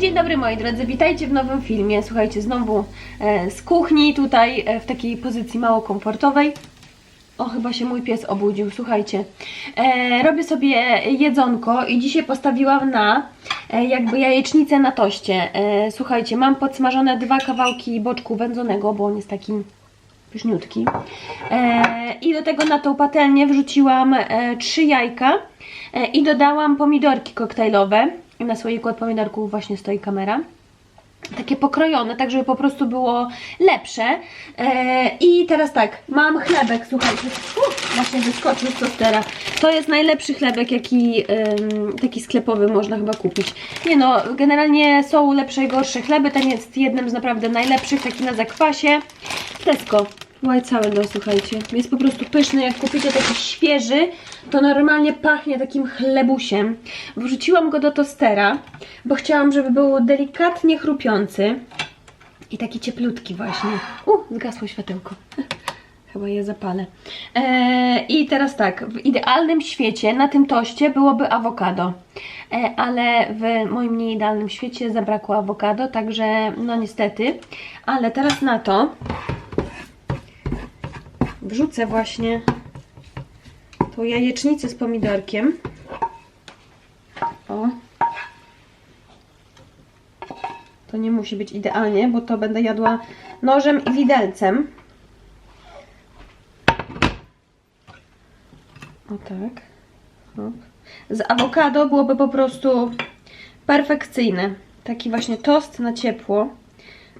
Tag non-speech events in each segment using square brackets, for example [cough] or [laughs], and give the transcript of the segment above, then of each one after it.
dzień dobry moi drodzy, witajcie w nowym filmie. Słuchajcie, znowu e, z kuchni tutaj e, w takiej pozycji mało komfortowej. O, chyba się mój pies obudził, słuchajcie. E, robię sobie jedzonko i dzisiaj postawiłam na e, jakby jajecznicę na toście. E, słuchajcie, mam podsmażone dwa kawałki boczku wędzonego, bo on jest takim pyszniutki. E, I do tego na tą patelnię wrzuciłam e, trzy jajka e, i dodałam pomidorki koktajlowe. Na słoiku od pomidorków właśnie stoi kamera. Takie pokrojone, tak żeby po prostu było lepsze. E, I teraz tak, mam chlebek, słuchajcie. Uf, właśnie wyskoczył z tostera. To jest najlepszy chlebek, jaki em, taki sklepowy można chyba kupić. Nie no, generalnie są lepsze i gorsze chleby. Ten jest jednym z naprawdę najlepszych, taki na zakwasie. Tesco. White sourdough, słuchajcie. Jest po prostu pyszny. Jak kupicie taki świeży, to normalnie pachnie takim chlebusiem. Wrzuciłam go do tostera, bo chciałam, żeby był delikatnie chrupiący. I taki cieplutki właśnie. U, zgasło światełko. [laughs] Chyba je zapalę. Eee, I teraz tak, w idealnym świecie na tym toście byłoby awokado. E, ale w moim nieidealnym świecie zabrakło awokado, także no niestety. Ale teraz na to wrzucę właśnie tą jajecznicę z pomidorkiem. O. To nie musi być idealnie, bo to będę jadła nożem i widelcem. O tak. Z awokado byłoby po prostu perfekcyjne. Taki właśnie tost na ciepło.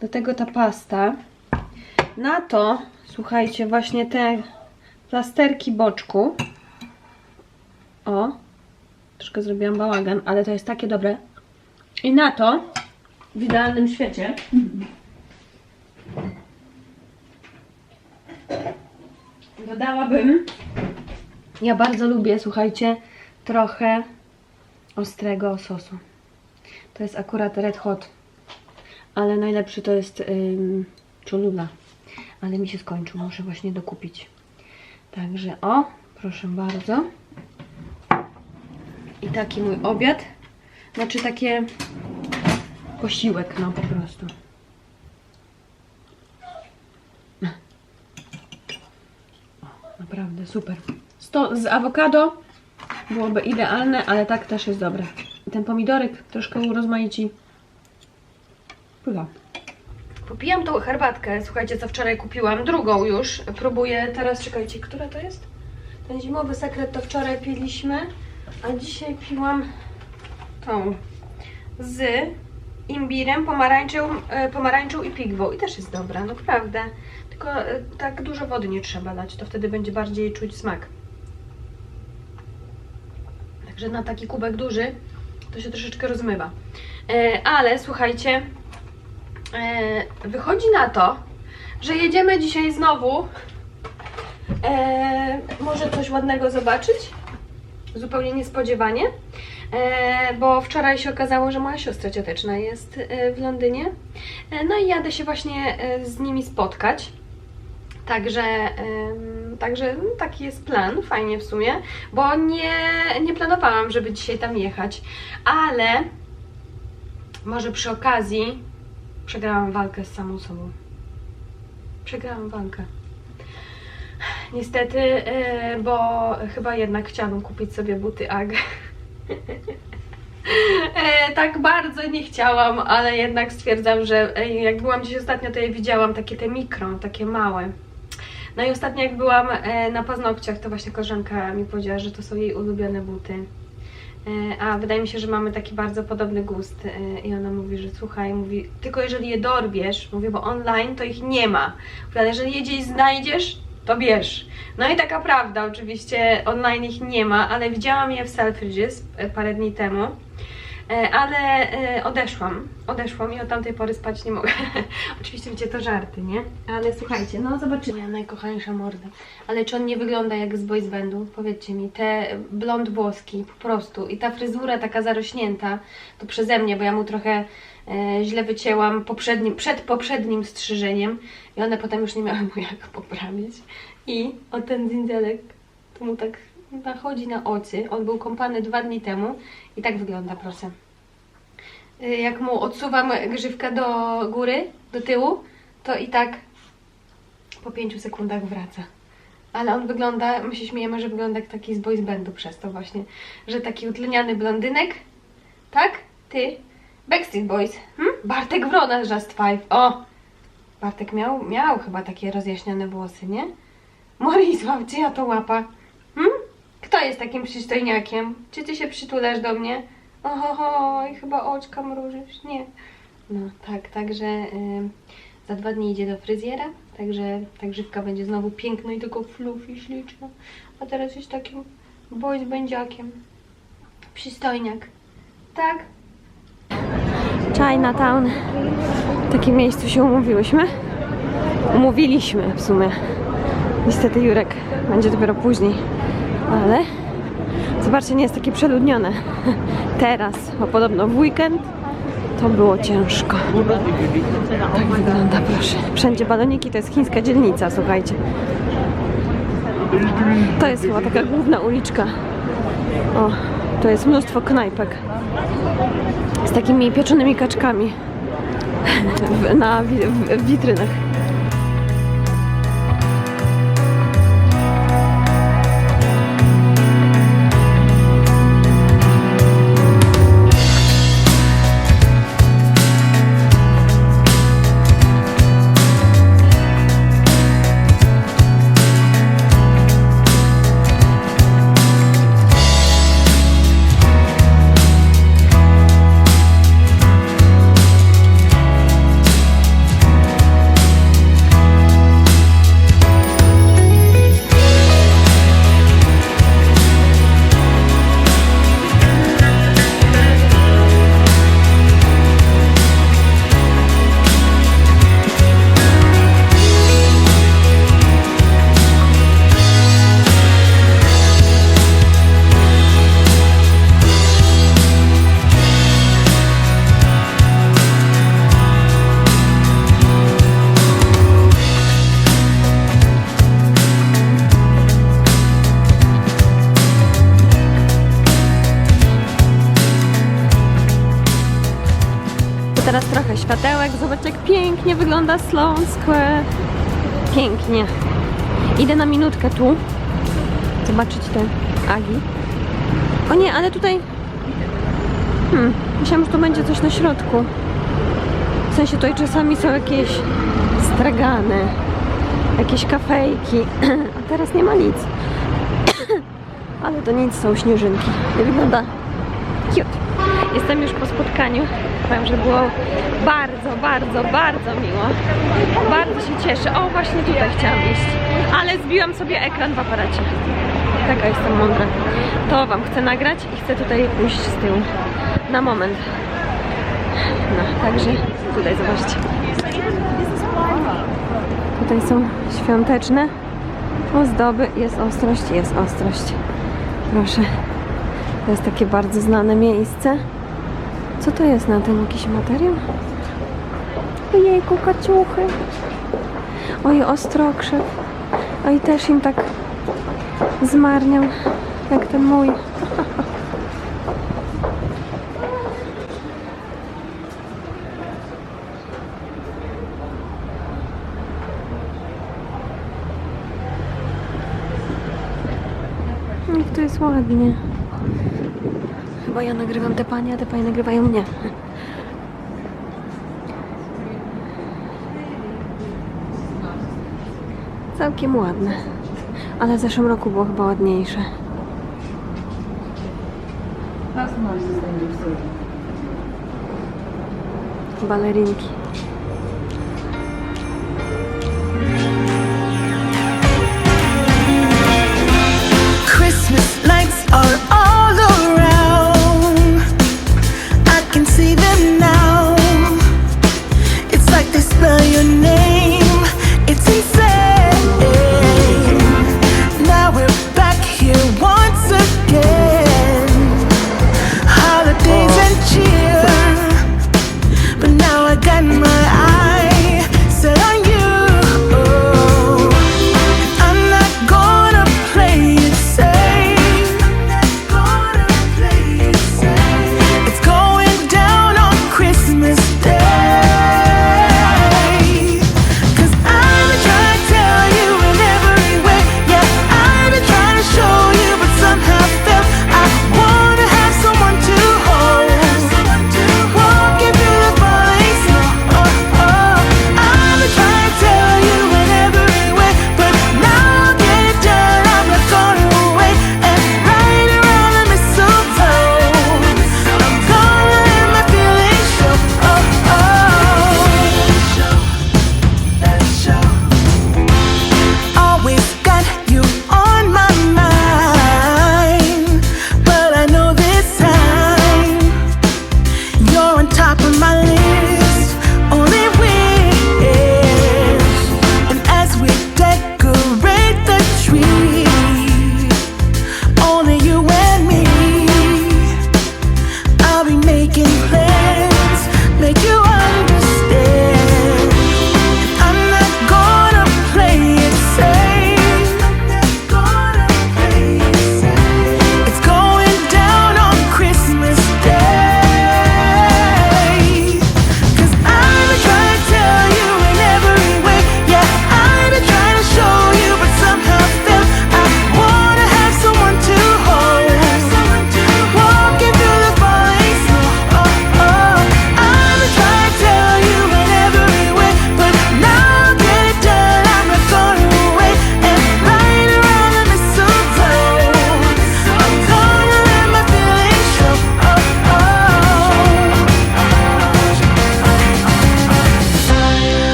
Do tego ta pasta. Na to, słuchajcie, właśnie te plasterki boczku. O, troszkę zrobiłam bałagan, ale to jest takie dobre. I na to, w idealnym świecie, dodałabym, ja bardzo lubię, słuchajcie, trochę ostrego sosu. To jest akurat red hot, ale najlepszy to jest Cholula. Ale mi się skończył, muszę właśnie dokupić. Także o, proszę bardzo. I taki mój obiad. Znaczy takie posiłek, no po prostu. O, naprawdę super. Sto, z awokado byłoby idealne, ale tak też jest dobre. Ten pomidorek troszkę urozmaici. Pycha. Popijam tą herbatkę, słuchajcie, co wczoraj kupiłam, drugą już. Próbuję teraz, czekajcie, która to jest? Ten zimowy sekret to wczoraj piliśmy, a dzisiaj piłam tą z imbirem, pomarańczą, e, pomarańczą i pigwą. I też jest dobra, naprawdę. Tylko e, tak dużo wody nie trzeba dać, to wtedy będzie bardziej czuć smak. Także na taki kubek duży to się troszeczkę rozmywa. E, ale słuchajcie, wychodzi na to, że jedziemy dzisiaj znowu e, może coś ładnego zobaczyć. Zupełnie niespodziewanie. E, bo wczoraj się okazało, że moja siostra cioteczna jest e, w Londynie. E, no i jadę się właśnie e, z nimi spotkać. Także, także no, taki jest plan, fajnie w sumie, bo nie, nie planowałam, żeby dzisiaj tam jechać, ale może przy okazji przegrałam walkę z samą sobą. Przegrałam walkę. Niestety, e, bo chyba jednak chciałabym kupić sobie buty AG. [laughs] E, tak bardzo nie chciałam, ale jednak stwierdzam, że e, jak byłam dziś ostatnio, to je widziałam takie te mikro, takie małe. No i ostatnio jak byłam na paznokciach, to właśnie koleżanka mi powiedziała, że to są jej ulubione buty. E, A wydaje mi się, że mamy taki bardzo podobny gust. E, I ona mówi, że słuchaj, mówi, tylko jeżeli je dorwiesz, mówię, bo online to ich nie ma. Ale jeżeli je gdzieś znajdziesz, to bierz. No i taka prawda, oczywiście online ich nie ma, ale widziałam je w Selfridges e, parę dni temu. E, Ale e, odeszłam, odeszłam i od tamtej pory spać nie mogę. [laughs] Oczywiście wiecie, to żarty, nie? Ale słuchajcie, no zobaczymy. Moja najkochańsza morda. Ale czy on nie wygląda jak z boys bandu? Powiedzcie mi, te blond włoski po prostu i ta fryzura taka zarośnięta, to przeze mnie, bo ja mu trochę e, źle wycięłam poprzednim, przed poprzednim strzyżeniem i one potem już nie miały [laughs] mu jak poprawić. I o ten dzindelek, to mu tak nachodzi na oczy. On był kąpany dwa dni temu i tak wygląda, proszę. Y, jak mu odsuwam grzywkę do góry, do tyłu, to i tak po 5 sekundach wraca. Ale on wygląda, my się śmiejemy, że wygląda jak taki z boys bandu przez to właśnie, że taki utleniany blondynek, tak? Ty? Backstreet Boys, hm? Bartek Wrona z Just Five, o! Bartek miał, miał chyba takie rozjaśnione włosy, nie? Morisław, czyja to łapa? Hm? Kto jest takim przystojniakiem? Czy ty się przytulasz do mnie? Oho, i chyba oczka mrużysz, nie? No tak, także za dwa dni idzie do fryzjera, także ta grzywka będzie znowu piękna i tylko fluffy, śliczna. A teraz jest takim boys będziakiem. Przystojniak. Tak? Chinatown. W takim miejscu się umówiłyśmy. Umówiliśmy w sumie. Niestety Jurek będzie dopiero później, ale zobaczcie, nie jest takie przeludnione. [laughs] Teraz, bo podobno w weekend to było ciężko. Tak wygląda, proszę. Wszędzie baloniki, to jest chińska dzielnica, słuchajcie. To jest chyba taka główna uliczka. O, to jest mnóstwo knajpek z takimi pieczonymi kaczkami [laughs] na w witrynach. Pięknie wygląda Sloan Square. Pięknie. Idę na minutkę tu. Zobaczyć te agi. O nie, ale tutaj... Hmm, myślałam, że to będzie coś na środku. W sensie tutaj czasami są jakieś stragany, jakieś kafejki, [clears throat] a teraz nie ma nic. [clears throat] Ale to nic, są śnieżynki. Wygląda cute. Jestem już po spotkaniu. Powiem, że było bardzo, bardzo, bardzo miło. Bardzo się cieszę. O, właśnie tutaj chciałam iść. Ale zbiłam sobie ekran w aparacie. Taka jestem mądra. To Wam chcę nagrać i chcę tutaj pójść z tyłu. Na moment. No, także tutaj zobaczcie. Tutaj są świąteczne ozdoby. Jest ostrość, jest ostrość. Proszę. To jest takie bardzo znane miejsce. Co to jest na tym? Jakiś materiał? Ojejku, kaciuchy. Oj, ostrokrzew. Oj, też im tak zmarniał, jak ten mój. Jak to jest ładnie. Ja nagrywam te panie, a te panie nagrywają mnie. Całkiem ładne. Ale w zeszłym roku było chyba ładniejsze. Balerinki.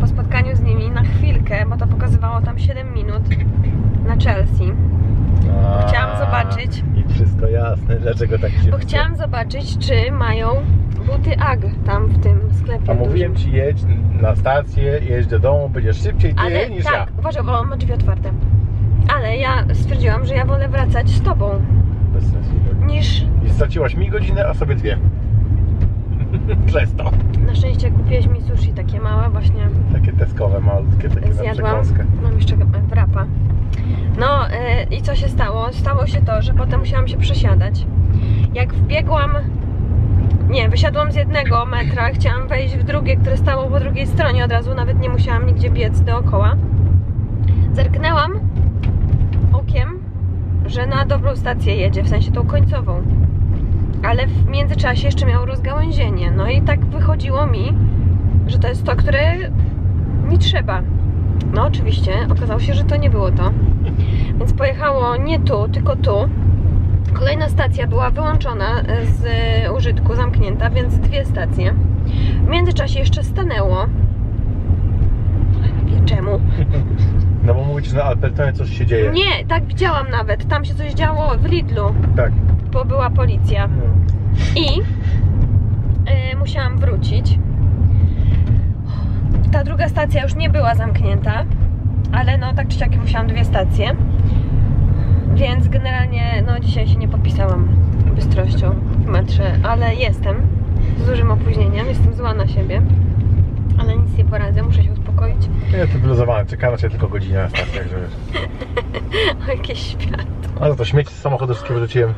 Po spotkaniu z nimi na chwilkę, bo to pokazywało tam 7 minut na Chelsea. A, Chciałam zobaczyć. I wszystko jasne, dlaczego tak się Bo chciałam zobaczyć, czy mają buty AG tam w tym sklepie. A mówiłem ci jedź na stację, jedź do domu, będziesz szybciej ty Ale niż tak, ja. uważaj, bo on ma drzwi otwarte. Ale ja stwierdziłam, że ja wolę wracać z tobą Bez sensu. niż I straciłaś mi godzinę, a sobie dwie. [laughs] Przez to. na szczęście kupiłeś mi sushi takie małe właśnie Takie teskowe, malutkie, takie zjadłam. Mam jeszcze wrapa. No e, i co się stało? Stało się to, że potem musiałam się przesiadać. Jak wbiegłam, nie, wysiadłam z jednego metra, chciałam wejść w drugie, które stało po drugiej stronie od razu, nawet nie musiałam nigdzie biec dookoła. Zerknęłam okiem, że na dobrą stację jedzie, w sensie tą końcową. Ale w międzyczasie jeszcze miał rozgałęzienie. No i tak wychodziło mi, że to jest to, które mi trzeba. No oczywiście, okazało się, że to nie było to. Więc pojechało nie tu, tylko tu. Kolejna stacja była wyłączona z użytku, zamknięta, więc dwie stacje. W międzyczasie jeszcze stanęło. Wie Czemu? No bo mówisz, że na Alpertonie coś się dzieje. Nie, tak widziałam nawet. Tam się coś działo w Lidlu, Tak. Bo była policja. No. I y, musiałam wrócić. Ta druga stacja już nie była zamknięta, ale no tak czy siak musiałam dwie stacje. Więc generalnie no dzisiaj się nie popisałam bystrością w metrze, ale jestem z dużym opóźnieniem, jestem zła na siebie. Ale nic nie poradzę, muszę się uspokoić. Ja jestem wyluzowany, czekam na ciebie tylko godzinę na stacjach, że wiesz. [laughs] O jakieś świat. Ale to śmieci z samochodu wszystkie wyrzuciłem.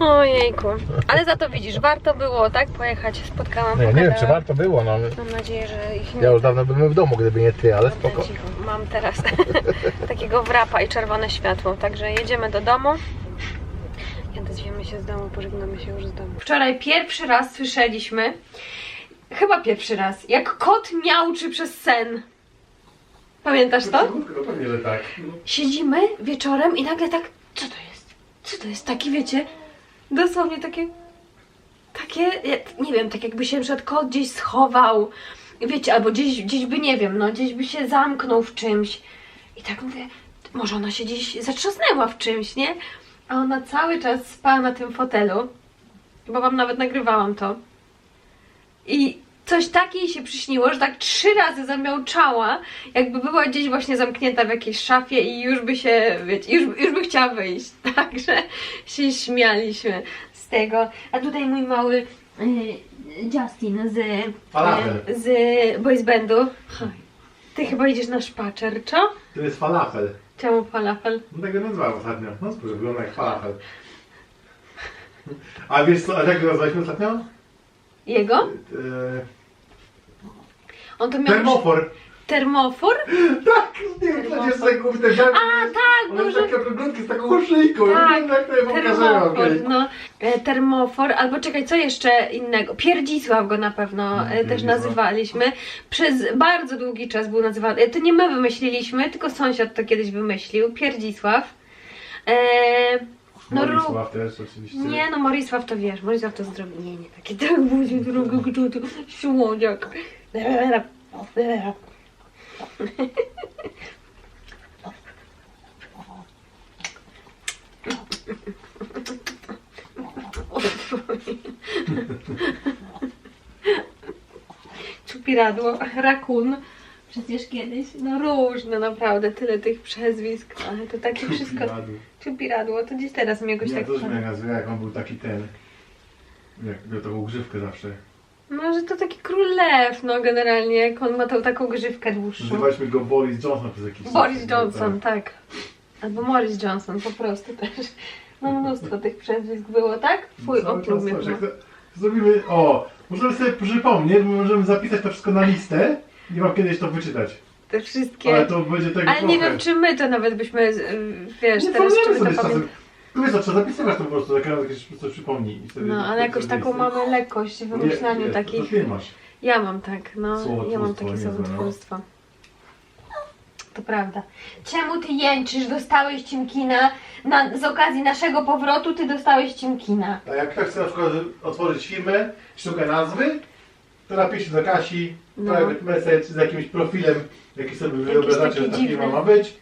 Ojejku. Ale za to widzisz, warto było, tak? Pojechać, spotkałam No ja nie wiem, czy warto było, no. Mam nadzieję, że ich nie Ja już dawno byłem w domu, gdyby nie ty, ale spoko. cicho. Mam teraz [laughs] takiego wrapa i czerwone światło, także jedziemy do domu. I odezwiemy się z domu, pożegnamy się już z domu. Wczoraj pierwszy raz słyszeliśmy, chyba pierwszy raz, jak kot miauczy przez sen. Pamiętasz to? No pewnie, że tak. Siedzimy wieczorem i nagle tak, co to jest? Co to jest? Taki wiecie, dosłownie takie, takie, nie wiem, tak jakby się na przykład kot gdzieś schował, wiecie, albo gdzieś, gdzieś by, nie wiem, no gdzieś by się zamknął w czymś. I tak mówię, może ona się gdzieś zatrzasnęła w czymś, nie? A ona cały czas spała na tym fotelu, bo wam nawet nagrywałam to. I coś takiej się przyśniło, że tak trzy razy zamiałczała, jakby była gdzieś właśnie zamknięta w jakiejś szafie i już by się, wiecie, już, już by chciała wyjść. [laughs] Także się śmialiśmy z tego. A tutaj mój mały y, Justin z, Falafel. y, z boys bandu. Ty chyba idziesz na szpacer, co? To jest falafel. Czemu falafel? No tak go nazwałem ostatnio. No spójrz, wygląda jak falafel. A wiesz co, a jak go nazwaliśmy ostatnio? Jego? Eee, On to miał... termofor. Termofor? Tak, nie wiem, przecież sobie kurde A, tak, One może... takie okrąglutki z taką szyjką. ja Tak, jak to je pokazują. termofor, no. E, Termofor, albo czekaj, co jeszcze innego? Pierdzisław go na pewno e, też nazywaliśmy. Przez bardzo długi czas był nazywany. e, To nie my wymyśliliśmy, tylko sąsiad to kiedyś wymyślił. Pierdzisław. E, no rób. Morisław też oczywiście. Nie no, Morisław to wiesz, Morisław to zdrowienie, taki tak [laughs] buzi drugi grzut, słodziak. Czupiradło, rakun. Przecież kiedyś, no różne naprawdę, tyle tych przezwisk, ale to takie wszystko. Czupiradło, to gdzieś teraz mi jakoś Nie, tak... to już mnie nazwę, jak on był taki ten. Jak miał taką grzywkę zawsze. No, że to taki król lew, no generalnie, jak on ma tą taką grzywkę dłuższą. Nazywaliśmy go Boris Johnson przez jakiś czas. Boris Johnson, tak. Albo Morris Johnson, po prostu też. No mnóstwo tych przezwisk było, tak? Oprócz czas mnie. to- Zrobimy, o, możemy sobie przypomnieć, bo możemy zapisać to wszystko na listę i wam kiedyś to wyczytać. Te wszystkie... Ale to będzie tego Ale nie trochę. wiem, czy my to nawet byśmy, y, wiesz, Nie teraz czy my to z czasem. pamiętamy. Tu jest to, trzeba zapisywać to po prostu, jak jakieś coś przypomni. I No, ale jakoś taką mamy lekkość w wymyślaniu nie, takich. To ty masz. Ja mam tak, no, ja mam takie niezłe, no. słowotwórstwo. To prawda. Czemu ty jęczysz? Dostałeś cimkina. Na, z okazji naszego powrotu ty dostałeś cimkina. A jak ktoś chce na przykład otworzyć firmę, szuka nazwy, to napiszcie do Kasi No. private message z jakimś profilem, jaki sobie wyobrażacie, takie że ta dziwne. firma ma być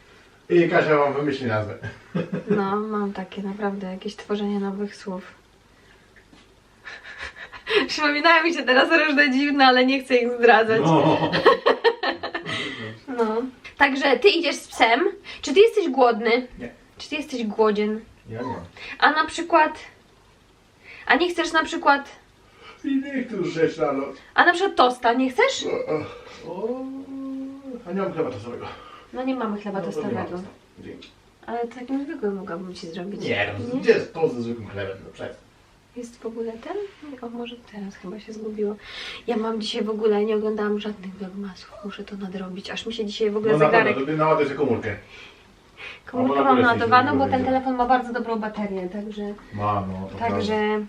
i Kasia wam wymyśli nazwę. [laughs] No, mam takie naprawdę jakieś tworzenie nowych słów. [laughs] Przypominają mi się teraz różne dziwne, ale nie chcę ich zdradzać. No. [laughs] No. Także ty idziesz z psem. Czy ty jesteś głodny? Nie. Czy ty jesteś głodzien? Ja nie. A na przykład. A nie chcesz na przykład. I niech tu rzecz rano. A na przykład tosta, nie chcesz? O, o, a nie mam chleba czasowego. No nie mamy chleba No to nie tostowego. tosta. Dzięki. Ale takim zwykłym mogłabym ci zrobić. Nie, no, gdzie jest to ze zwykłym chlebem? No przestań. Jest w ogóle ten? O, może teraz chyba się zgubiło. Ja mam dzisiaj w ogóle, nie oglądałam żadnych vlogmasów. Muszę to nadrobić. Aż mi się dzisiaj w ogóle No na zegarek... żeby naładować komórkę. Komórkę Albo na mam naładowaną, bo ten telefon ma bardzo dobrą baterię, także... Ma, no, to Także...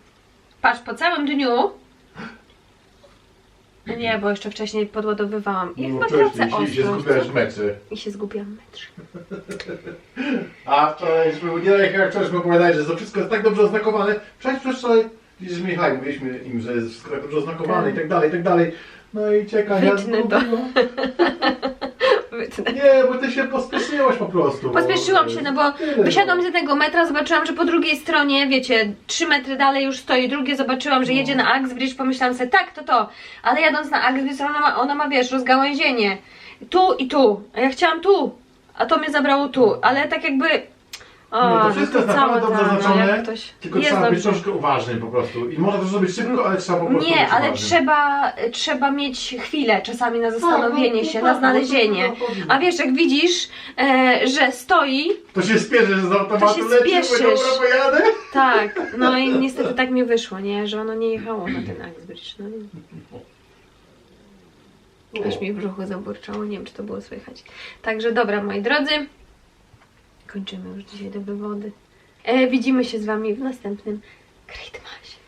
Patrz, po całym dniu... No Nie, bo jeszcze wcześniej podładowywałam. I No, chyba tracę się, się ostrość. skupiasz w meczy. I się zgubiłam. A wczoraj, żeby nie jak wczoraj opowiadali, że to wszystko jest tak dobrze oznakowane. Przecież przecież wczoraj, widzisz Michał, mówiliśmy im, że jest wszystko tak dobrze oznakowane Tak. i tak dalej, i tak dalej. No i Wytnę ja to. zgubiłam. Nie, bo ty się pospieszyłaś po prostu. Pospieszyłam się, no bo Tyle, wysiadłam z no. jednego metra, zobaczyłam, że po drugiej stronie, wiecie, trzy metry dalej już stoi drugie, zobaczyłam, że jedzie na Axbridge, pomyślałam sobie, tak, to to, ale jadąc na Axbridge, ona ma, ona ma, wiesz, rozgałęzienie, tu i tu, a ja chciałam tu, a to mnie zabrało tu, ale tak jakby, o, to wszystko jest naprawdę dobrze no, oznaczone, ktoś, Tylko jest trzeba być dobrze. troszkę uważnym po prostu. I można to zrobić szybko, ale trzeba po prostu Nie, być ale uważnym. trzeba, trzeba mieć chwilę czasami na zastanowienie no, się, no na tak, znalezienie. to- no to- A wiesz, jak widzisz, e, że stoi, To się spieszysz z automatu, się leci, mówię, spieszysz. dobra, pojadę. Tak, no i [laughs] niestety tak mi wyszło, nie? Że ono nie jechało na ten Axbridge. No. Aż mi w brzuchu zaburczało, nie wiem czy to było słychać. Także dobra, moi drodzy, kończymy już dzisiaj do wywody. E, widzimy się z Wami w następnym Creedmasie.